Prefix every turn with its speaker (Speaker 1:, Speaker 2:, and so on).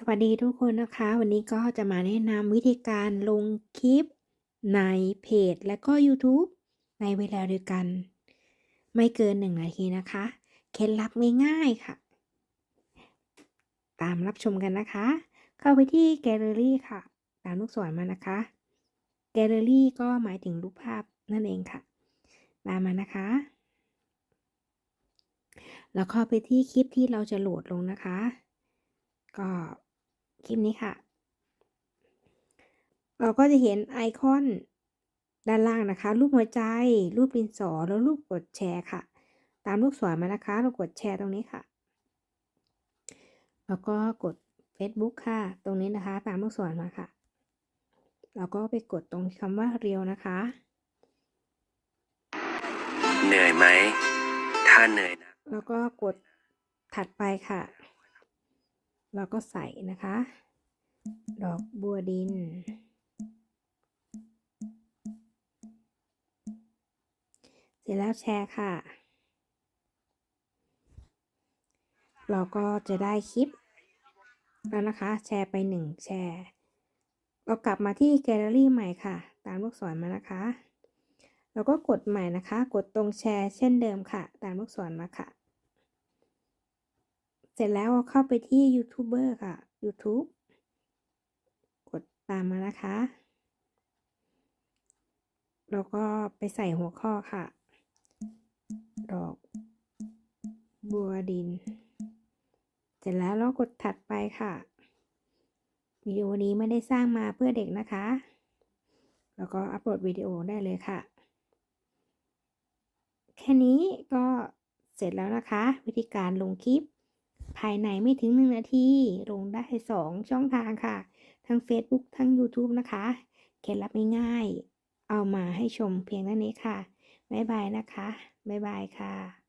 Speaker 1: สวัสดีทุกคนนะคะ วันนี้ก็จะมาแนะนำวิธีการลงคลิปในเพจและก็ YouTube ในเวลาเดียวกัน ไม่เกินหนึ่งนาทีนะคะ เคล็ดลับง่ายๆค่ะ ตามรับชมกันนะคะ เข้าไปที่แกลเลอรี่ค่ะ ตามลูกศรมานะคะ แกลเลอรี่ก็หมายถึงรูปภาพนั่นเองค่ะ ตามมานะคะ แล้วเข้าไปที่คลิปที่เราจะโหลดลงนะคะก็ คลิปนี้ค่ะ เราก็จะเห็นไอคอนด้านล่างนะคะ รูปหัวใจ รูปดินสอ แล้วรูปกดแชร์ค่ะ ตามลูกศรมานะคะ เรากดแชร์ตรงนี้ค่ะ แล้วก็กด Facebook ค่ะ ตรงนี้นะคะ ตามลูกศรมาค่ะแล้วก็ไปกดตรงคำว่าเรียวนะคะ
Speaker 2: เหนื่อยไหม ถ้าเหนื่อยนะ
Speaker 1: แล้วก็กดถัดไปค่ะ แล้วก็ใส่นะคะ ดอกบัวดิน เสร็จแล้วแชร์ค่ะ เราก็จะได้คลิป แล้วนะคะ แชร์ไปหนึ่งแชร์ เรากลับมาที่แกลเลอรี่ใหม่ค่ะ ตามลูกศรมานะคะแล้วก็กดใหม่นะคะ กดตรงแชร์เช่นเดิมค่ะ ตามลูกศรมาค่ะ เสร็จแล้วเราเข้าไปที่ยูทูบเบอร์ค่ะ YouTube กดตามมานะคะ แล้วก็ไปใส่หัวข้อค่ะ ดอก บัวดิน เสร็จแล้วเรากดถัดไปค่ะ วิดีโอนี้ไม่ได้สร้างมาเพื่อเด็กนะคะ แล้วก็อัปโหลดวิดีโอได้เลยค่ะ แค่นี้ก็เสร็จแล้วนะคะ วิธีการลงคลิป ภายในไม่ถึงหนึ่งนาที ลงได้สองช่องทางค่ะ ทั้ง Facebook ทั้ง YouTube นะคะ เคล็ดลับง่ายๆเอามาให้ชมเพียงเท่านี้ค่ะ บ๊ายบายนะคะ บ๊ายบายค่ะ